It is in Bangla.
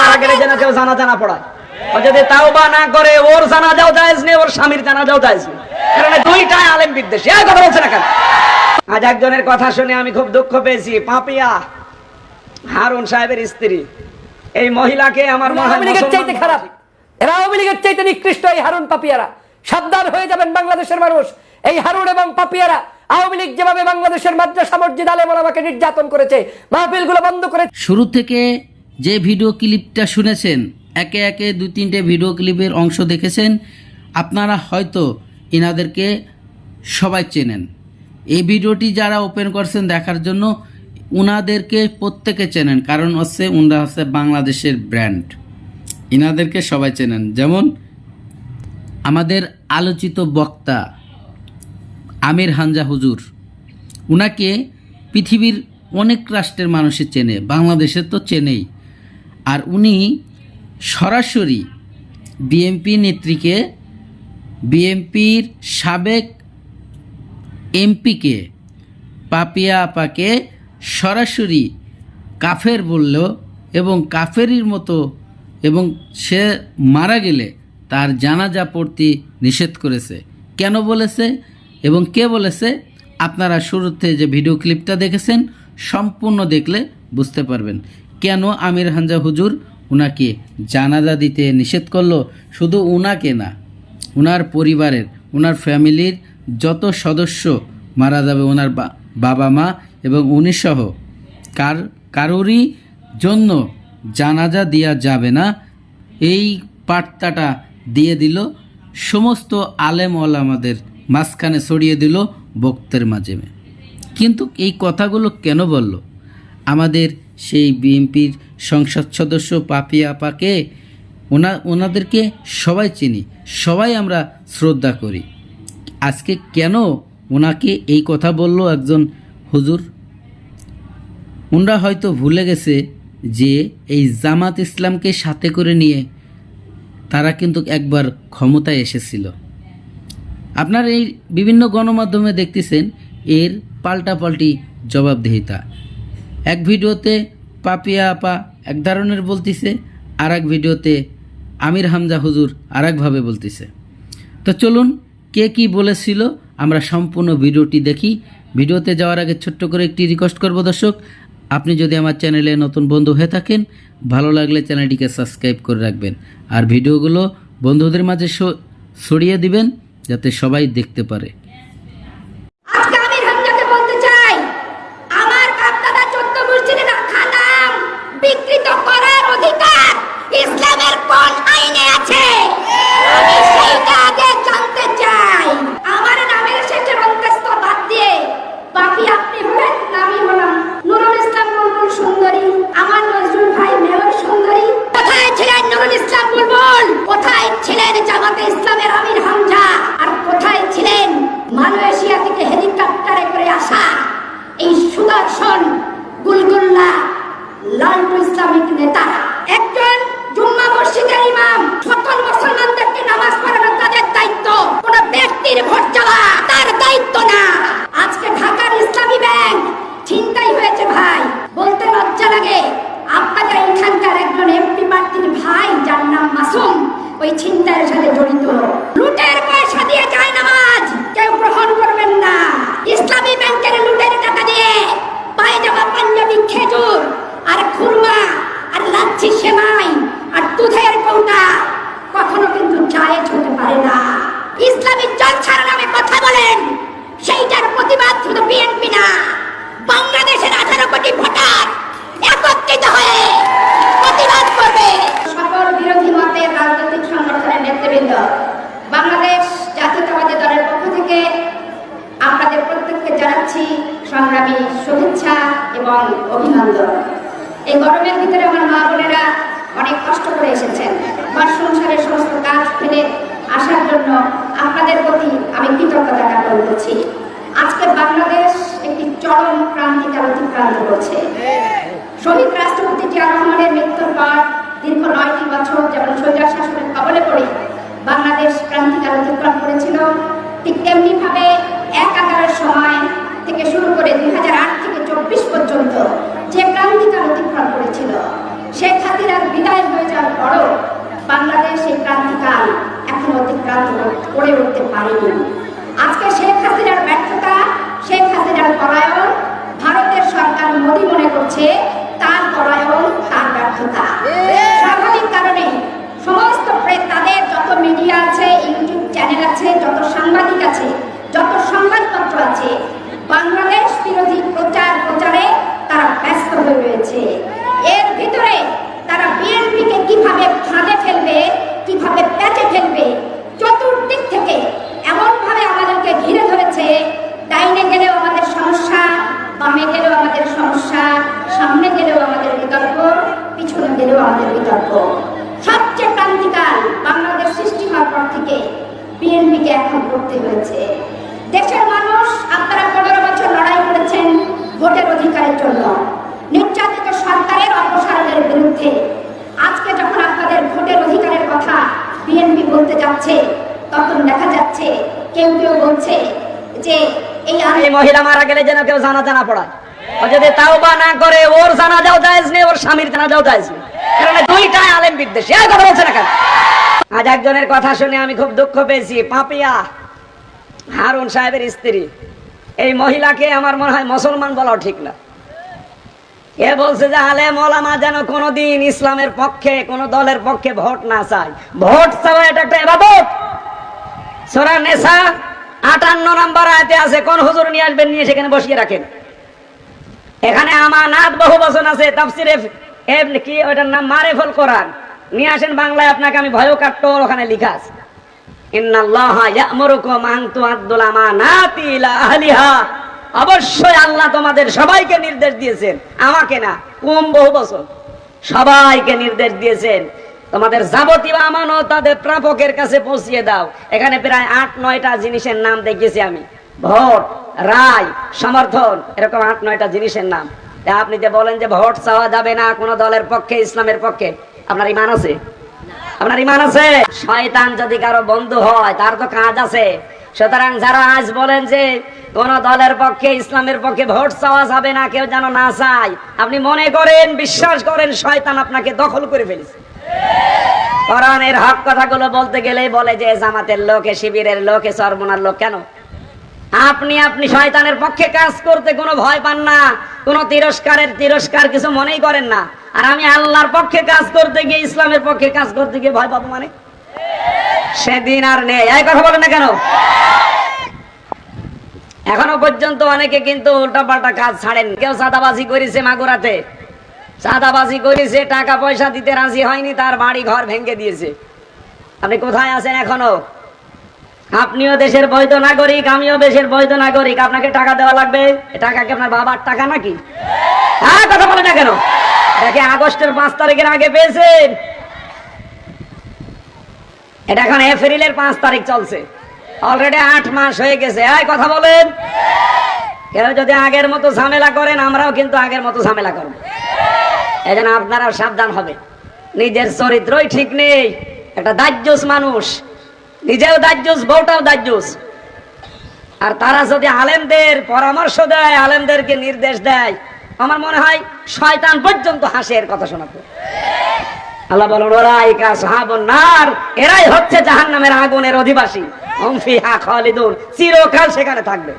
মারা গেলে যেন কেউ জানা জানা পড়ায়। ও যদি তাও বা না করে ওর জানা যাও জায়েজ নেই ওর স্বামীর জানা যাও জায়েজ নেই। কারণ দুইটাই আলেম বিদ্বেষী। এই কথা বলছে না কেন? আজ একজনের কথা শুনে আমি খুব দুঃখ পেয়েছি। পাপিয়া হারুন সাহেবের স্ত্রী। এই মহিলাকে আমার চাইতে খারাপ। এরা আওয়ামী লীগের চাইতে নিকৃষ্ট এই হারুন পাপিয়ারা। সাবধান হয়ে যাবেন বাংলাদেশের মানুষ। এই হারুন এবং পাপিয়ারা আওয়ামী লীগ যেভাবে বাংলাদেশের মাদ্রাসা মসজিদ নির্যাতন করেছে মাহফিলগুলো বন্ধ করে শুরু থেকে যে ভিডিও ক্লিপটা শুনেছেন, একে একে দু তিনটে ভিডিও ক্লিপের অংশ দেখেছেন, আপনারা হয়তো এনাদেরকে সবাই চেনেন। এই ভিডিওটি যারা ওপেন করছেন দেখার জন্য উনাদেরকে প্রত্যেকে চেনেন, কারণ হচ্ছে উনরা হচ্ছে বাংলাদেশের ব্র্যান্ড। ইনাদেরকে সবাই চেনেন। যেমন আমাদের আলোচিত বক্তা আমির হানজা হুজুর, উনাকে পৃথিবীর অনেক রাষ্ট্রের মানুষে চেনে বাংলাদেশের তো চেনেই। আর উনি সরাসরি বিএমপি নেত্রীকে বিএমপির সাবেক এমপিকে পাপিয়া আপাকে সরাসরি কাফের বলল এবং কাফেরির মতো এবং সে মারা গেলে তার জানাজা পড়তে নিষেধ করেছে। কেন বলেছে এবং কে বলেছে আপনারা শুরুতে যে ভিডিও ক্লিপটা দেখেছেন সম্পূর্ণ দেখলে বুঝতে পারবেন। কেন আমির হানজা হুজুর উনাকে জানাজা দিতে নিষেধ করল? শুধু উনাকে না ওনার পরিবারের ওনার ফ্যামিলির যত সদস্য মারা যাবে ওনার বাবা মা এবং উনি সহ, কার, কারোরই জন্য জানাজা দেওয়া যাবে না। এই বার্তাটা দিয়ে দিল সমস্ত আলেম ওলামাদের মাঝখানে ছড়িয়ে দিল বক্তের মাঝে। কিন্তু এই কথাগুলো কেন বলল? আমাদের সেই বিএনপির সংসদ সদস্য পাপিয়া আপাকে, ওনা, ওনাদেরকে সবাই চিনি, সবাই আমরা শ্রদ্ধা করি। আজকে কেন ওনাকে এই কথা বলল একজন হুজুর? ওনরা হয়তো ভুলে গেছে যে এই জামাত ইসলামকে সাথে করে নিয়ে তারা কিন্তু একবার ক্ষমতায় এসেছিল। আপনার এই বিভিন্ন গণমাধ্যমে দেখতেছেন, এর পাল্টাপাল্টি জবাবদিহিতা। এক ভিডিওতে পাপিয়া আপা এক ধরনের বলতিছে আর এক ভিডিওতে আমির হামজা হুজুর আর একভাবে বলতিছে। তো চলুন, কে কি বলেছিল, আমরা সম্পূর্ণ ভিডিওটি দেখি। ভিডিওতে যাওয়ার আগে ছোট্ট করে একটি রিকোয়েস্ট করব দর্শক, আপনি যদি আমার চ্যানেলে নতুন বন্ধু হয়ে থাকেন, ভালো লাগলে চ্যানেলটিকে সাবস্ক্রাইব করে রাখবেন আর ভিডিওগুলো বন্ধুদের মাঝে ছড়িয়ে দিবেন, যাতে সবাই দেখতে পারে আজকে আমি রঞ্জাকে বলতে চাই আমার বাপদাদা চোদ্দ মসজিদে রাখা নাম বিকৃত করার অধিকার ইসলামের কোন আইনে আছে? আমি সেইটা আগে জানতে চাই আমার নামের শেষের অন্তস্থ বাদ দিয়ে বাকি আপনি হলেন নামি হলাম নুরুল ইসলাম বুলবুল সুন্দরী আমার নজরুল ভাই মেয়র সুন্দরী কোথায় ছিলেন নুরুল ইসলাম বুলবুল কোথায় ছিলেন জামাতে ইসলামের আমির হামজা আর কোথায় ছিলেন মালয়েশিয়া থেকে হেলিকপ্টারে করে আসা এই সুদর্শন গুলগুল্লা লালটু ইসলামিক নেতা একজন জুম্মা মসজিদের ইমাম সকল মুসলমানদেরকে নামাজ পড়ানো তাদের দায়িত্ব কোন ব্যক্তির ভোট চাওয়া তার দায়িত্ব না আজকে ঢাকার ইসলামী ব্যাংক ছিনতাই হয়েছে ভাই বলতে লজ্জা লাগে আপনাদের এখানকার একজন এমপি প্রার্থীর ভাই যার নাম মাসুম ওই ছিনতাইয়ের সাথে জড়িত। লুটের পয়সা দিয়ে যায় নামাজ। কেউ গ্রহণ করবেন না। ইসলামী ব্যাংকের লুটের টাকা দিয়ে পায়জামা পাঞ্জাবি, খেজুর আর খুরমা আর লাচ্ছি সেমাই আর দুধের কৌটা কখনো কিন্তু চায়ে হতে পারে না। ইসলামী জলছার নামে কথা বলেন সেইটার প্রতিবাদ শুধু বিএনপি না বাংলাদেশের আঠারো কোটি ভোটার একত্রিত হয়ে প্রতিবাদ করবে সকল বিরোধী মতের রাজনৈতিক সংগঠনের নেতৃবৃন্দ বাংলাদেশ জাতীয়তাবাদী দলের পক্ষ থেকে আপনাদের প্রত্যেককে জানাচ্ছি সংগ্রামী শুভেচ্ছা এবং অভিনন্দন। এই গরমের ভিতরে আমার মা বোনেরা অনেক কষ্ট করে এসেছেন। ঘর সংসারের সমস্ত কাজ ফেলে আসার জন্য আপনাদের প্রতি আমি কৃতজ্ঞতা জ্ঞাপন করছি। আজকে বাংলাদেশ একটি চরম ক্রান্তিকাল অতিক্রান্ত করছে। শহীদ রাষ্ট্রপতি জিয়া রহমানের মৃত্যুর পর দীর্ঘ নয়টি বছর যেমন স্বৈরার শাসনের কবলে পড়ে বাংলাদেশ ক্রান্তিকাল অতিক্রম করেছিল, ঠিক তেমনি ভাবে এক আকারের সময় থেকে শুরু করে দুই থেকে চব্বিশ পর্যন্ত যে ক্রান্তিকাল অতিক্রম করেছিল শেখ হাসিনার বিদায় হয়ে যাওয়ার পরও বাংলাদেশ এই ক্রান্তিকাল এখন অতিক্রান্ত করে উঠতে পারেনি আজকে শেখ হাসিনার ব্যর্থতা শেখ হাসিনার পলায়ন ভারতের সরকার মোদী মনে করছে তার পলায়ন তার ব্যর্থতা স্বাভাবিক কারণে সমস্ত প্রে- তাদের যত মিডিয়া আছে ইউটিউব চ্যানেল আছে যত সাংবাদিক আছে যত সংবাদপত্র আছে বাংলাদেশ বিরোধী প্রচার প্রচারে তারা ব্যস্ত হয়ে রয়েছে এর ভিতরে তারা বিএনপিকে কীভাবে ফাঁদে ফেলবে কীভাবে প্যাচে ফেলবে চতুর্দিক থেকে এমন ভাবে আমাদেরকে ঘিরে ধরেছে ডাইনে গেলেও আমাদের সমস্যা বামে গেলেও আমাদের সমস্যা সামনে গেলেও আমাদের বিতর্ক পিছনে গেলেও আমাদের বিতর্ক সবচেয়ে ক্রান্তিকাল বাংলাদেশ সৃষ্টি হওয়ার পর থেকে বিএনপিকে এখন করতে হয়েছে। দেশের মানুষ আপনারা পনেরো বছর লড়াই করেছেন ভোটের অধিকারের জন্য। নির্যাতিত সরকারের অপসারণের বিরুদ্ধে। আজকে যখন আপনাদের ভোটের অধিকারের কথা বিএনপি বলতে যাচ্ছে, তখন দেখা যাচ্ছে কেউ কেউ বলছে যে এই মহিলা মারা গেলে যেন কেউ জানা জানা পড়ায়। যদি তাও বা না করে, ওর জানা যাও নেই, ওর স্বামীর জানা যাও নেই। কারণ দুইটাই আলেম বিদ্বেষী। এই কথা বলছে না কেন? আজ একজনের কথা শুনে আমি খুব দুঃখ পেয়েছি। পাপিয়া, হারুন সাহেবের স্ত্রী। এই মহিলাকে আমার মনে হয় মুসলমান বলাও ঠিক না। এ বলছে যে আলেম ওলামা যেন কোনোদিন ইসলামের পক্ষে, কোন দলের পক্ষে ভোট না চায়। ভোট চাওয়া এটা একটা এবাদত। সোরা নেশা আটান্ন নম্বর আয়তে আছে, কোন হুজুর নিয়ে আসবেন, নিয়ে সেখানে বসিয়ে রাখেন। এখানে আমানাত বহু বচন আছে, তাফসিরে কি ওটার নাম? মারেফল কোরআন। নিয়ে আসেন বাংলায়, আপনাকে আমি ভয় কাট্ট ওখানে লিখা আছে। অবশ্যই আল্লাহ তোমাদের সবাইকে নির্দেশ দিয়েছেন, আমাকে না কম বহু বছর। সবাইকে নির্দেশ দিয়েছেন, তোমাদের যাবতীয় আমানত তাদের প্রাপকের কাছে পৌঁছিয়ে দাও। এখানে প্রায় আট, নয়টা জিনিসের নাম দেখেছি আমি। ভোট, রায়, সমর্থন, এরকম আট, নয়টা জিনিসের নাম। আপনি যে বলেন যে ভোট চাওয়া যাবে না কোন দলের পক্ষে, ইসলামের পক্ষে আপনার ইমান আছে? আপনার ইমান আছে? শয়তান যদি কারও বন্ধু হয়, তার তো কাজ আছে। সুতরাং যারা আজ বলেন যে, কোন দলের পক্ষে, ইসলামের পক্ষে ভোট চাওয়া যাবে না, কেউ যেন না চায়, আপনি মনে করেন, বিশ্বাস করেন, শয়তান আপনাকে দখল করে ফেলেছে। কোরআনের হক কথাগুলো বলতে গেলেই বলে যে জামাতের লোকে শিবিরের লোকে সর্বনার লোক, কেন? আপনি আপনি শয়তানের পক্ষে কাজ করতে কোনো ভয় পান না, কোনো তিরস্কারের তিরস্কার কিছু মনেই করেন না। আর আমি আল্লাহর পক্ষে কাজ করতে গিয়ে ইসলামের পক্ষে কাজ করতে গিয়ে ভয় পাবো মানে? সেদিন আর নেই। এই কথা বলেন না কেন? এখনও পর্যন্ত অনেকে কিন্তু উল্টাপাল্টা কাজ ছাড়েন কেউ চাঁদাবাজি করেছে মাগুরাতে। চাঁদাবাজি করেছে, টাকা পয়সা দিতে রাজি হয়নি, তার বাড়ি ঘর ভেঙে দিয়েছে। আপনি কোথায় আছেন এখনও? আপনিও দেশের বৈধ নাগরিক, আমিও দেশের বৈধ নাগরিক। আপনাকে টাকা দেওয়া লাগবে? টাকা কি আপনার বাবার টাকা নাকি? হ্যাঁ কথা বলে না কেন? দেখে আগস্টের পাঁচ তারিখের আগে পেয়েছেন। এটা এখন এপ্রিলের পাঁচ তারিখ চলছে। অলরেডি আট মাস হয়ে গেছে। এই, কথা বলেন। কেউ যদি আগের মতো ঝামেলা করেন, আমরাও কিন্তু আগের মতো ঝামেলা করব। এই জন্য আপনারাও সাবধান হবে নিজের চরিত্রই ঠিক নেই। একটা দাহ্যুস মানুষ। নিজেও দাজ্যুস বউটাও দাজ্যুস আর তারা যদি আলেমদের পরামর্শ দেয়, আলেমদেরকে নির্দেশ দেয়, আমার মনে হয় শয়তান পর্যন্ত হাসে এর কথা শোনাতে। আল্লাহ বলেন ওরাই কা সাহাবুন নার এরাই হচ্ছে জাহান্নামের আগুনের অধিবাসী। চিরকাল সেখানে থাকবে।